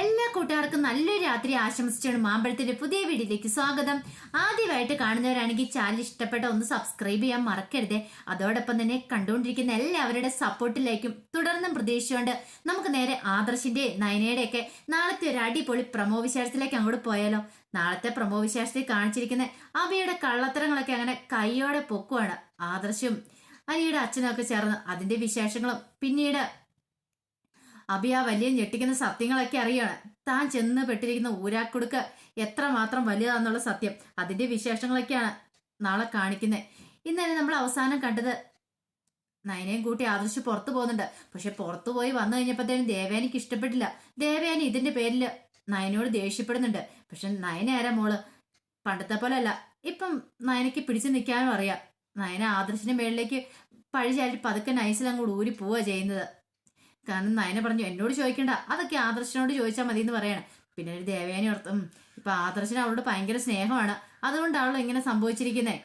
എല്ലാ കൂട്ടുകാർക്കും നല്ലൊരു രാത്രി ആശംസിച്ചാണ് മാമ്പഴത്തിന്റെ പുതിയ വീഡിയോയിലേക്ക് സ്വാഗതം. ആദ്യമായിട്ട് കാണുന്നവരാണെങ്കിൽ ചാനൽ ഇഷ്ടപ്പെട്ട ഒന്ന് സബ്സ്ക്രൈബ് ചെയ്യാൻ മറക്കരുത്. അതോടൊപ്പം തന്നെ കണ്ടുകൊണ്ടിരിക്കുന്ന എല്ലാവരുടെ സപ്പോർട്ടിലേക്കും തുടർന്നും പ്രതീക്ഷിച്ചുകൊണ്ട് നമുക്ക് നേരെ ആദർശിന്റെ നയനയുടെ ഒക്കെ നാളത്തെ ഒരു അടിപൊളി പ്രമോ വിശേഷത്തിലേക്ക് അങ്ങോട്ട് പോയാലോ. നാളത്തെ പ്രമോ വിശേഷത്തിൽ കാണിച്ചിരിക്കുന്ന അവയുടെ കള്ളത്തരങ്ങളൊക്കെ അങ്ങനെ കൈയോടെ പൊക്കുവാണ് ആദർശും അനിയുടെ അച്ഛനൊക്കെ ചേർന്ന് അതിന്റെ വിശേഷങ്ങളും പിന്നീട് അബി ആ വലിയ ഞെട്ടിക്കുന്ന സത്യങ്ങളൊക്കെ അറിയാണ്. താൻ ചെന്ന് പെട്ടിരിക്കുന്ന ഊരാക്കുടുക്ക് എത്രമാത്രം വലിയതാന്നുള്ള സത്യം. അതിന്റെ വിശേഷങ്ങളൊക്കെയാണ് നാളെ കാണിക്കുന്നത് ഇന്നലെ നമ്മൾ അവസാനം കണ്ടത് നയനയും കൂട്ടി ആദർശ് പുറത്തു പോകുന്നുണ്ട്. പക്ഷെ പുറത്തു പോയി വന്നു കഴിഞ്ഞപ്പോഴത്തേനും ദേവേനിക്ക് ഇഷ്ടപ്പെട്ടില്ല. ദേവേനി ഇതിന്റെ പേരിൽ നയനോട് ദേഷ്യപ്പെടുന്നുണ്ട്. പക്ഷെ നയന ആരാ മോൾ? പണ്ടത്തെ പോലെ അല്ല ഇപ്പം നയനയ്ക്ക് പിടിച്ചു നിൽക്കാനും അറിയാം. നയന ആദർശിന്റെ മേളിലേക്ക് പഴി പതുക്കെ നൈസിൽ അങ്ങോട്ട് ഊരി പോവുക ചെയ്യുന്നത്. കാരണം നയന പറഞ്ഞു എന്നോട് ചോദിക്കണ്ട. അതൊക്കെ ആദർശനോട് ചോദിച്ചാൽ മതി എന്ന് പറയണം. പിന്നെ ഒരു ദേവയാനി ഓർത്തും ഇപ്പൊ ആദർശന് അവളോട് ഭയങ്കര സ്നേഹമാണ്. അതുകൊണ്ടാണല്ലോ ഇങ്ങനെ സംഭവിച്ചിരിക്കുന്നേ.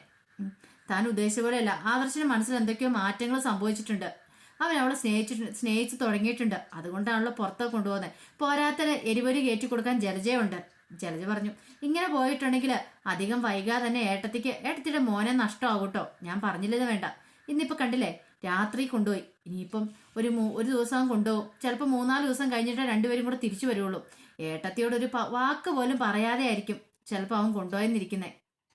താൻ ഉദ്ദേശിച്ച പോലെയല്ല. ആദർശന് മനസ്സിൽ എന്തൊക്കെയോ മാറ്റങ്ങൾ സംഭവിച്ചിട്ടുണ്ട്. അവൻ അവളെ സ്നേഹിച്ചിട്ടുണ്ട് സ്നേഹിച്ച് തുടങ്ങിയിട്ടുണ്ട്. അതുകൊണ്ടാണല്ലോ പുറത്ത് കൊണ്ടുപോകുന്നത് പോരാത്തന് എരിപൊരി കയറ്റി കൊടുക്കാൻ ജലജയുണ്ട്. ജലജ പറഞ്ഞു ഇങ്ങനെ പോയിട്ടുണ്ടെങ്കിൽ അധികം വൈകാതെ തന്നെ ഏട്ടത്തിക്ക് ഏട്ടത്തിയുടെ മോനെ നഷ്ടമാകൂട്ടോ. ഞാൻ പറഞ്ഞില്ലത് വേണ്ട. ഇന്നിപ്പോ കണ്ടില്ലേ? രാത്രി കൊണ്ടുപോയി. ഇനിയിപ്പം ഒരു ഒരു ദിവസം കൊണ്ടുപോകും. ചിലപ്പോൾ മൂന്നാൽ ദിവസം കഴിഞ്ഞിട്ട് രണ്ടുപേരും കൂടെ തിരിച്ചു വരുള്ളൂ. ഏട്ടത്തിയോട് ഒരു വാക്ക് പോലും പറയാതെ ആയിരിക്കും ചിലപ്പോൾ അവൻ കൊണ്ടുപോയെന്നിരിക്കുന്നത്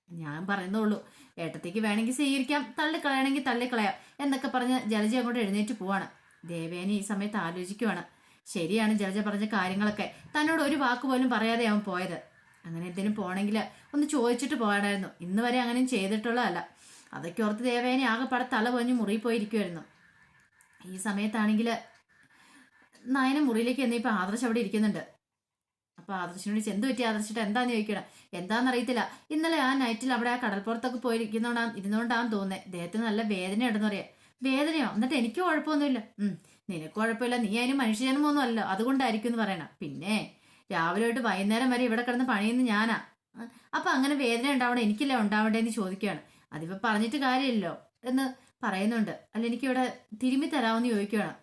ഞാൻ പറയുന്നുള്ളൂ ഏട്ടത്തേക്ക് വേണമെങ്കിൽ സ്വീകരിക്കാം തള്ളിക്കളയണമെങ്കിൽ തള്ളിക്കളയാം എന്നൊക്കെ പറഞ്ഞ് ജലജ അങ്ങോട്ട് എഴുന്നേറ്റ് പോവാണ്. ദേവേനെ ഈ സമയത്ത് ആലോചിക്കുവാണ്. ശരിയാണ് ജലജ പറഞ്ഞ കാര്യങ്ങളൊക്കെ. തന്നോട് ഒരു വാക്ക് പോലും പറയാതെ അവൻ പോയത്. അങ്ങനെ എന്തെങ്കിലും പോകണമെങ്കിൽ ഒന്ന് ചോദിച്ചിട്ട് പോകണമായിരുന്നു. ഇന്ന് വരെ അങ്ങനെയും ചെയ്തിട്ടുള്ളതല്ല. അതൊക്കെ ഓർത്ത് ദേവേനെ ആകെപ്പാടെ തല പൊഞ്ഞ് മുറിയിൽ പോയിരിക്കുമായിരുന്നു ഈ സമയത്താണെങ്കിൽ നയന മുറിയിലേക്ക് എന്നിപ്പോൾ ആദർശ് അവിടെ ഇരിക്കുന്നുണ്ട്. അപ്പോൾ ആദർശിനോട് ചെന്ത് പറ്റി ആദർശിട്ട് എന്താന്ന് ചോദിക്കണം എന്താന്ന് അറിയത്തില്ല ഇന്നലെ ആ നൈറ്റിൽ അവിടെ ആ കടൽപ്പുറത്തൊക്കെ പോയിരിക്കുന്നോണ്ടാ ഇരുന്നോണ്ടാന്ന് തോന്നുന്നത് ദേഹത്തിന് നല്ല വേദന ഉണ്ടെന്ന് പറയാം. വേദനയോ? എന്നിട്ട് എനിക്ക് കുഴപ്പമൊന്നുമില്ല. നിനക്ക് കുഴപ്പമില്ല. നീ അതിന് മനുഷ്യജന്മൊന്നും അല്ല അതുകൊണ്ടായിരിക്കും എന്ന് പറയണം. പിന്നെ രാവിലെ തൊട്ട് വൈകുന്നേരം വരെ ഇവിടെ കിടന്ന് പണിയുന്ന ഞാനാ. അപ്പൊ അങ്ങനെ വേദന ഉണ്ടാവണം? എനിക്കില്ല ഉണ്ടാവണ്ടേ എന്ന് ചോദിക്കുകയാണ് അതിപ്പോ പറഞ്ഞിട്ട് കാര്യമില്ലല്ലോ എന്ന് പറയുന്നുണ്ട്. അല്ല എനിക്ക് ഇവിടെ തിരുമ്മി തരാമെന്ന് ചോദിക്കുകയാണ്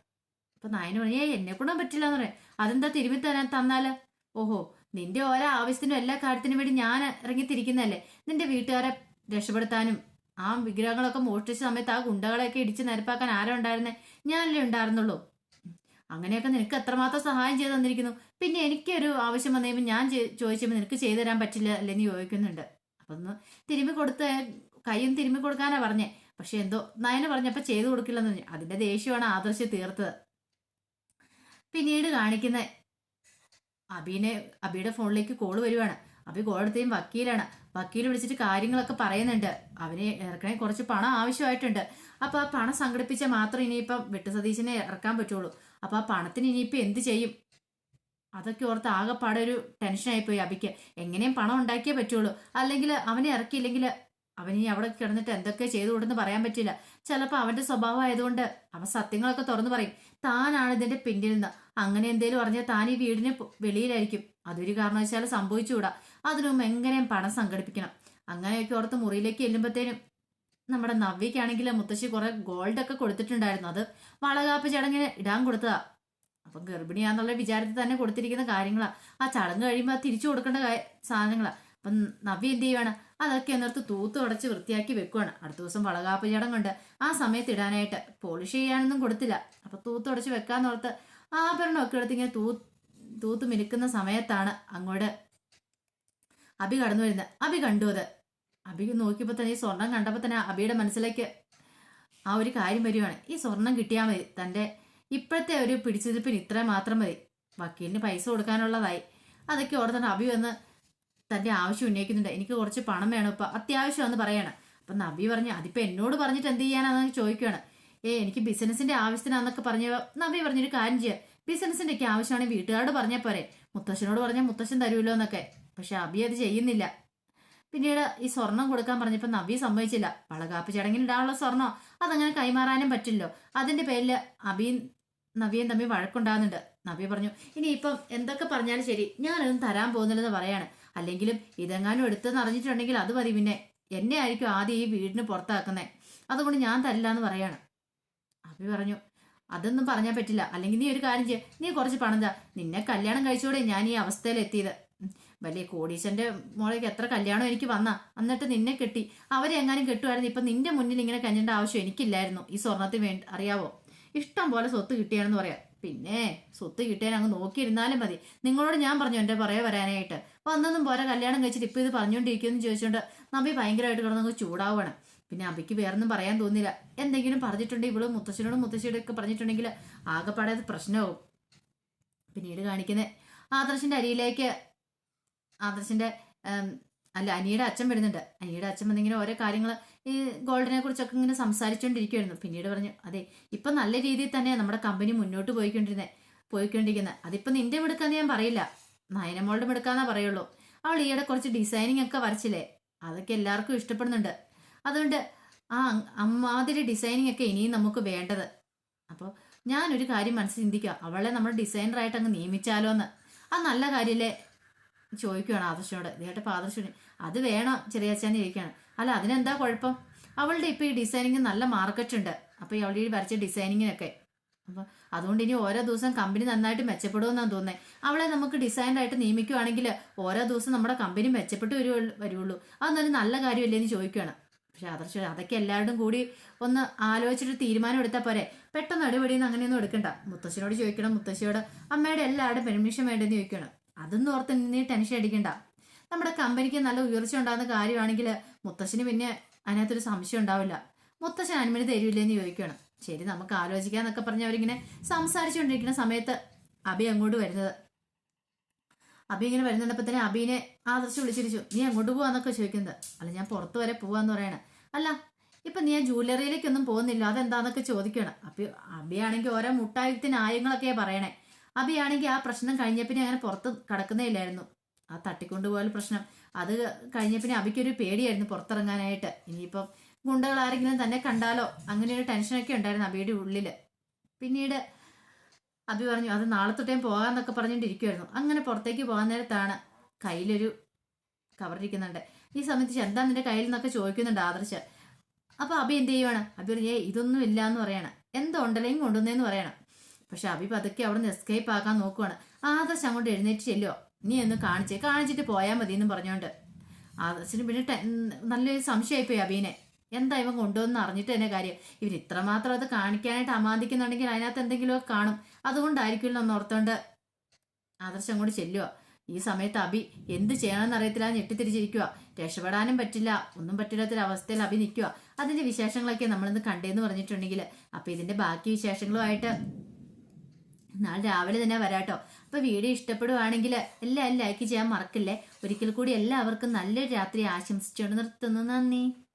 അപ്പൊ നായന് പറഞ്ഞു ഏ എന്നെ കൂടാൻ പറ്റില്ല എന്ന് പറയാം. അതെന്താ തിരുമ്മി തരാൻ തന്നാൽ? ഓഹോ നിന്റെ ഓരോ ആവശ്യത്തിനും എല്ലാ കാര്യത്തിനും വേണ്ടി ഞാൻ ഇറങ്ങിത്തിരിക്കുന്നതല്ലേ നിന്റെ വീട്ടുകാരെ രക്ഷപ്പെടുത്താനും ആ വിഗ്രഹങ്ങളൊക്കെ മോഷ്ടിച്ച സമയത്ത് ആ ഗുണ്ടകളെയൊക്കെ ഇടിച്ച് നിരപ്പാക്കാൻ ആരാ ഉണ്ടായിരുന്നേ? ഞാനല്ലേ ഉണ്ടായിരുന്നുള്ളൂ. അങ്ങനെയൊക്കെ നിനക്ക് എത്രമാത്രം സഹായം ചെയ്തു തന്നിരിക്കുന്നു? പിന്നെ എനിക്കൊരു ആവശ്യം വന്നു കഴിയുമ്പോൾ ഞാൻ ചോദിച്ചപ്പോൾ നിനക്ക് ചെയ്തു തരാൻ പറ്റില്ല അല്ലെന്ന് ചോദിക്കുന്നുണ്ട്. അപ്പൊ ഒന്ന് തിരുമ്മി കൊടുത്ത് കൈയും തിരുമ്മി കൊടുക്കാനാ പറഞ്ഞേ. പക്ഷെ എന്തോ നയന പറഞ്ഞപ്പോ ചെയ്തു കൊടുക്കില്ലെന്ന് പറഞ്ഞു. അതിന്റെ ദേഷ്യമാണ് ആദർശ് തീർത്തത്. പിന്നീട് കാണിക്കുന്ന അബീനെ അബിയുടെ ഫോണിലേക്ക് കോൾ വരുവാണ്. അബി കോൾ വക്കീലാണ്. വക്കീൽ വിളിച്ചിട്ട് കാര്യങ്ങളൊക്കെ പറയുന്നുണ്ട്. അവന് ഇറക്കണേ കുറച്ച് പണം ആവശ്യമായിട്ടുണ്ട്. അപ്പൊ ആ പണം സംഘടിപ്പിച്ചാൽ മാത്രം ഇനിയിപ്പം വെട്ടു സതീശനെ ഇറക്കാൻ പറ്റുള്ളൂ. അപ്പൊ ആ പണത്തിന് ഇനിയിപ്പം എന്ത് ചെയ്യും? അതൊക്കെ ഓർത്ത് ആകെപ്പാടെ ഒരു ടെൻഷനായിപ്പോയി അബിക്ക്. എങ്ങനെയും പണം ഉണ്ടാക്കിയേ പറ്റുള്ളൂ. അല്ലെങ്കിൽ അവനെ ഇറക്കിയില്ലെങ്കിൽ അവന് അവിടെ കിടന്നിട്ട് എന്തൊക്കെ ചെയ്തു കൊടുന്ന് പറയാൻ പറ്റില്ല. ചിലപ്പോൾ അവന്റെ സ്വഭാവം ആയതുകൊണ്ട് അവൻ സത്യങ്ങളൊക്കെ തുറന്നു പറയും. താനാണ് ഇതിന്റെ പിന്നിൽ നിന്ന്. അങ്ങനെ എന്തേലും പറഞ്ഞാൽ താൻ ഈ വീടിന് വെളിയിലായിരിക്കും. അതൊരു കാരണവശാലും സംഭവിച്ചുകൂടാ. അതിനും എങ്ങനെയും പണം സംഘടിപ്പിക്കണം. അങ്ങനെയൊക്കെ ഓർത്ത് മുറിയിലേക്ക് ചെല്ലുമ്പോഴത്തേനും നമ്മുടെ നവ്യക്കാണെങ്കിൽ മുത്തശ്ശി കുറെ ഗോൾഡ് ഒക്കെ കൊടുത്തിട്ടുണ്ടായിരുന്നു. അത് വളകാപ്പ് ചടങ്ങിന് ഇടാൻ കൊടുത്തതാ. അപ്പം ഗർഭിണിയാന്നുള്ള വിചാരത്തിൽ തന്നെ കൊടുത്തിരിക്കുന്ന കാര്യങ്ങളാ. ആ ചടങ്ങ് കഴിയുമ്പോൾ തിരിച്ചു കൊടുക്കേണ്ട സാധനങ്ങളാ. അപ്പം നവ്യ എന്ത് ചെയ്യുവാണ്? അതൊക്കെ എന്നിടത്ത് തൂത്ത് ഉടച്ച് വൃത്തിയാക്കി വെക്കുവാണ്. അടുത്ത ദിവസം വളകാപ്പ് ചടങ്ങുണ്ട് ആ സമയത്ത് ഇടാനായിട്ട് പോളിഷ് ചെയ്യാനൊന്നും കൊടുത്തില്ല. അപ്പൊ തൂത്ത് ഉടച്ച് വെക്കാന്നോർത്ത് ആഭരണമൊക്കെ എടുത്ത് ഇങ്ങനെ തൂ തൂത്ത് മിനുക്കുന്ന സമയത്താണ് അങ്ങോട്ട് അബി കടന്നു വരുന്നത്. അബി കണ്ടു അത്. അബി നോക്കിയപ്പോൾ തന്നെ ഈ സ്വർണം കണ്ടപ്പോൾ തന്നെ അബിയുടെ മനസ്സിലേക്ക് ആ ഒരു കാര്യം വരികയാണ് ഈ സ്വർണം കിട്ടിയാൽ മതി. തന്റെ ഇപ്പോഴത്തെ ഒരു പിടിച്ചിരിപ്പിന് ഇത്ര മാത്രം മതി. വക്കീലിന് പൈസ കൊടുക്കാനുള്ളതായി. അതൊക്കെ ഓർത്തിട്ട് അബി വന്ന് തന്റെ ആവശ്യം ഉന്നയിക്കുന്നുണ്ട്. എനിക്ക് കുറച്ച് പണം വേണം ഇപ്പം. അത്യാവശ്യമാണെന്ന് പറയാണ്. അപ്പം നബി പറഞ്ഞു അതിപ്പോൾ എന്നോട് പറഞ്ഞിട്ട് എന്ത് ചെയ്യാനാണെന്ന് ചോദിക്കുകയാണ്. ഏ എനിക്ക് ബിസിനസിന്റെ ആവശ്യത്തിനാന്നൊക്കെ പറഞ്ഞ നബി പറഞ്ഞൊരു കാര്യം ചെയ്യാം. ബിസിനസിന്റെ ഒക്കെ ആവശ്യമാണെങ്കിൽ വീട്ടുകാരോട് പറഞ്ഞാൽ പോരെ. മുത്തശ്ശനോട് പറഞ്ഞാൽ മുത്തശ്ശൻ തരുമല്ലോ എന്നൊക്കെ. പക്ഷെ അബി അത് ചെയ്യുന്നില്ല. പിന്നീട് ഈ സ്വർണം കൊടുക്കാൻ പറഞ്ഞപ്പോൾ നബി സമ്മതിച്ചില്ല. വളകാപ്പ് ചടങ്ങിൽ ഇടാനുള്ള സ്വർണം? അതങ്ങനെ കൈമാറാനും പറ്റില്ലോ അതിന്റെ പേരിൽ അബിയും നബിയും തമ്മിൽ വഴക്കുണ്ടാകുന്നുണ്ട്. നബി പറഞ്ഞു ഇനി ഇപ്പം എന്തൊക്കെ പറഞ്ഞാലും ശരി. ഞാനൊന്നും തരാൻ പോകുന്നില്ലെന്ന് പറയാണ്. അല്ലെങ്കിലും ഇതെങ്ങാനും എടുത്തെന്ന് അറിഞ്ഞിട്ടുണ്ടെങ്കിൽ അത് മതി പിന്നെ. എന്നെ ആയിരിക്കും ആദ്യം ഈ വീടിന് പുറത്താക്കുന്നത് അതുകൊണ്ട് ഞാൻ തരില്ല എന്ന് പറയാണ്. അഭി പറഞ്ഞു അതൊന്നും പറഞ്ഞാൽ പറ്റില്ല. അല്ലെങ്കിൽ നീ ഒരു കാര്യം ചെയ്യ. നീ കുറച്ച് പണം താ. നിന്നെ കല്യാണം കഴിച്ചോടെ ഞാൻ ഈ അവസ്ഥയിൽ എത്തിയത്. വലിയ കോടീശന്റെ മോളേക്ക് എത്ര കല്യാണം എനിക്ക് വന്നാ. എന്നിട്ട് നിന്നെ കെട്ടി. അവരെ എങ്ങാനും കെട്ടുമായിരുന്നു ഇപ്പൊ നിന്റെ മുന്നിൽ ഇങ്ങനെ കഞ്ഞേണ്ട ആവശ്യം എനിക്കില്ലായിരുന്നു. ഈ സ്വർണത്തിന് വേണ്ടി. അറിയാവോ? ഇഷ്ടം പോലെ സ്വത്ത് കിട്ടിയാണെന്ന് പറയാം. പിന്നെ സ്വത്ത് കിട്ടിയാൽ അങ്ങ് നോക്കിയിരുന്നാലും മതി. നിങ്ങളോട് ഞാൻ പറഞ്ഞു എന്റെ പറയാ വരാനായിട്ട്. വന്നൊന്നും പോരെ കല്യാണം കഴിച്ചിട്ട് ഇപ്പൊ ഇത് പറഞ്ഞുകൊണ്ടിരിക്കുമെന്ന് ചോദിച്ചോണ്ട് നമ്പി ഭയങ്കരമായിട്ട് കിടന്നങ്ങ് ചൂടാവുകയാണ് പിന്നെ അമ്മയ്ക്ക് വേറൊന്നും പറയാൻ തോന്നില്ല എന്തെങ്കിലും പറഞ്ഞിട്ടുണ്ടെങ്കിൽ ഇവൾ മുത്തശ്ശനോടും മുത്തശ്ശിയോടും ഒക്കെ പറഞ്ഞിട്ടുണ്ടെങ്കിൽ ആകെപ്പാടെ അത് പ്രശ്നമാവും. പിന്നീട് കാണിക്കുന്നത് ആദർശിന്റെ അരിയിലേക്ക്. ആദർശിന്റെ അല്ല അനിയുടെ അച്ഛൻ വരുന്നുണ്ട്. അനിയുടെ അച്ഛൻ വന്നിങ്ങനെ ഓരോ കാര്യങ്ങൾ ഈ ഗോൾഡിനെ കുറിച്ചൊക്കെ ഇങ്ങനെ സംസാരിച്ചുകൊണ്ടിരിക്കുവായിരുന്നു പിന്നീട് പറഞ്ഞു അതെ ഇപ്പൊ നല്ല രീതിയിൽ തന്നെ നമ്മുടെ കമ്പനി മുന്നോട്ട് പോയിക്കൊണ്ടിരുന്നത് പോയിക്കൊണ്ടിരിക്കുന്നത് അതിപ്പോ നിന്റെ വിടുക്കാന്ന് ഞാൻ പറയില്ല. നയനമോളുടെ മിടുക്കാന്നാ പറയുള്ളൂ. അവൾ ഈയിടെ കുറച്ച് ഡിസൈനിങ് ഒക്കെ വരച്ചില്ലേ? അതൊക്കെ എല്ലാവർക്കും ഇഷ്ടപ്പെടുന്നുണ്ട്. അതുകൊണ്ട് ആ അമ്മാതിരി ഡിസൈനിങ് ഒക്കെ ഇനിയും നമുക്ക് വേണ്ടത്. അപ്പോൾ ഞാനൊരു കാര്യം മനസ്സിൽ ചിന്തിക്കുക. അവളെ നമ്മൾ ഡിസൈനറായിട്ട് അങ്ങ് നിയമിച്ചാലോ എന്ന്. ആ നല്ല കാര്യമല്ലേ ചോദിക്കുകയാണ് ആദർശനോട്. ഇതേട്ട ആദർശന് അത് വേണം ചെറിയച്ചാന്ന് ചോദിക്കുകയാണ്. അല്ല അതിനെന്താ കുഴപ്പം? അവളുടെ ഇപ്പോൾ ഈ ഡിസൈനിങ് നല്ല മാർക്കറ്റ് ഉണ്ട്. അപ്പോൾ ഈ ഈ വരച്ച ഡിസൈനിങ്ങിനൊക്കെ അപ്പോൾ അതുകൊണ്ട് ഇനി ഓരോ ദിവസം കമ്പനി നന്നായിട്ട് മെച്ചപ്പെടുമെന്നാണ് തോന്നുന്നത് അവളെ നമുക്ക് ഡിസൈനറായിട്ട് നിയമിക്കുകയാണെങ്കിൽ ഓരോ ദിവസം നമ്മുടെ കമ്പനി മെച്ചപ്പെട്ട് വരുവുള്ളൂ. വരുള്ളൂ അതൊന്നൊരു നല്ല കാര്യമല്ലേ എന്ന് ചോദിക്കുകയാണ് പക്ഷെ ആദർശം അതൊക്കെ എല്ലാവരും കൂടി ഒന്ന് ആലോചിച്ചിട്ട് തീരുമാനം എടുത്താൽ പോരെ. പെട്ടെന്ന് അടിപൊളിന്ന് അങ്ങനെയൊന്നും എടുക്കണ്ട. മുത്തശ്ശനോട് ചോദിക്കണം മുത്തശ്ശിയോട് അമ്മയുടെ എല്ലാവരുടെ പെർമിഷൻ വേണ്ടെന്ന് ചോദിക്കണം അതൊന്നും ഓർത്ത് നീ ടെൻഷൻ അടിക്കണ്ട. നമ്മുടെ കമ്പനിക്ക് നല്ല ഉയർച്ച ഉണ്ടാകുന്ന കാര്യമാണെങ്കിൽ മുത്തശ്ശന് പിന്നെ അതിനകത്തൊരു സംശയം ഉണ്ടാവില്ല. മുത്തശ്ശൻ അനുമതി തരില്ലെന്ന് ചോദിക്കണം ശരി നമുക്ക് ആലോചിക്കാന്നൊക്കെ പറഞ്ഞ് അവരിങ്ങനെ സംസാരിച്ചുകൊണ്ടിരിക്കുന്ന സമയത്ത് അബി അങ്ങോട്ട് വരുന്നത്. അബി ഇങ്ങനെ വരുന്നുണ്ടപ്പോൾ തന്നെ അബീനെ ആദർശ് വിളിച്ചിരിച്ചു. നീ അങ്ങോട്ട് പോവാന്നൊക്കെ ചോദിക്കുന്നത്? അല്ല ഞാൻ പുറത്ത് വരെ പോവാന്ന് പറയണ. അല്ല ഇപ്പൊ നീ ആ ജ്വല്ലറിയിലേക്കൊന്നും പോകുന്നില്ല. അതെന്താന്നൊക്കെ ചോദിക്കണം. അപ്പൊ അബിയാണെങ്കിൽ ഓരോ മുട്ടായത്തിന് ന്യായങ്ങളൊക്കെയാ പറയണേ. അബിയാണെങ്കിൽ ആ പ്രശ്നം കഴിഞ്ഞ പിന്നെ അങ്ങനെ പുറത്ത് കടക്കുന്നേ ഇല്ലായിരുന്നു ആ തട്ടിക്കൊണ്ടുപോയാൽ പ്രശ്നം. അത് കഴിഞ്ഞ പിന്നെ അബിക്കൊരു പേടിയായിരുന്നു പുറത്തിറങ്ങാനായിട്ട്. ഇനിയിപ്പം ഗുണ്ടകൾ ആരെങ്കിലും തന്നെ കണ്ടാലോ? അങ്ങനെ ഒരു ടെൻഷനൊക്കെ ഉണ്ടായിരുന്നു അബിയുടെ ഉള്ളിൽ പിന്നീട് അബി പറഞ്ഞു അത് നാളെ തൊട്ടേം പോകാന്നൊക്കെ പറഞ്ഞുകൊണ്ടിരിക്കുമായിരുന്നു അങ്ങനെ പുറത്തേക്ക് പോകാൻ നേരത്താണ് കയ്യിലൊരു കവറിരിക്കുന്നുണ്ട് ഈ സമയത്ത് എന്താ നിന്റെ കയ്യിൽ നിന്നൊക്കെ ചോദിക്കുന്നുണ്ട് ആദർശ്. അപ്പൊ അബി എന്ത് ചെയ്യുവാണ്? അബി പറഞ്ഞു ഏ ഇതൊന്നും ഇല്ല എന്ന് പറയണം. എന്തോ ഉണ്ടല്ലെങ്കിൽ കൊണ്ടുവന്നേന്ന് പറയണം. പക്ഷെ അബി പതുക്കെ അവിടെ നിന്ന് എസ്കേപ്പ് ആക്കാൻ നോക്കുവാണ്. ആദർശ് അങ്ങോട്ട് എഴുന്നേറ്റ് ചെല്ലോ നീ ഒന്ന് കാണിച്ചേ. കാണിച്ചിട്ട് പോയാൽ മതി എന്ന് പറഞ്ഞോണ്ട്. ആദർശിന് പിന്നെ നല്ലൊരു സംശയമായിപ്പോയി അബീനെ. എന്താ ഇവൻ കൊണ്ടുവന്ന് അറിഞ്ഞിട്ട് തന്നെ കാര്യം? ഇവർ ഇത്രമാത്രം അത് കാണിക്കാനായിട്ട് അമാന്തിക്കുന്നുണ്ടെങ്കിൽ അതിനകത്ത് എന്തെങ്കിലുമൊക്കെ കാണും. അതുകൊണ്ടായിരിക്കുമല്ലോ എന്ന് ഓർത്തോണ്ട് ആദർശം അങ്ങോട്ട് ചെല്ലുക ഈ സമയത്ത് അഭി എന്ത് ചെയ്യണമെന്ന് അറിയത്തില്ല ഞെട്ടിത്തിരിച്ചിരിക്കുക രക്ഷപ്പെടാനും പറ്റില്ല ഒന്നും പറ്റില്ലാത്തൊരവസ്ഥയിൽ അഭി നിൽക്കുക അതിന്റെ വിശേഷങ്ങളൊക്കെ നമ്മളിന്ന് കണ്ടേന്ന് പറഞ്ഞിട്ടുണ്ടെങ്കിൽ അപ്പൊ ഇതിന്റെ ബാക്കി വിശേഷങ്ങളുമായിട്ട് നാളെ രാവിലെ തന്നെ വരാട്ടോ. അപ്പൊ വീഡിയോ ഇഷ്ടപ്പെടുവാണെങ്കിൽ എല്ലാവരും ലൈക്ക് ചെയ്യാൻ മറക്കില്ലേ? ഒരിക്കൽ കൂടി എല്ലാവർക്കും നല്ലൊരു രാത്രി ആശംസിച്ചുകൊണ്ട് നിർത്തുന്നു. നന്ദി.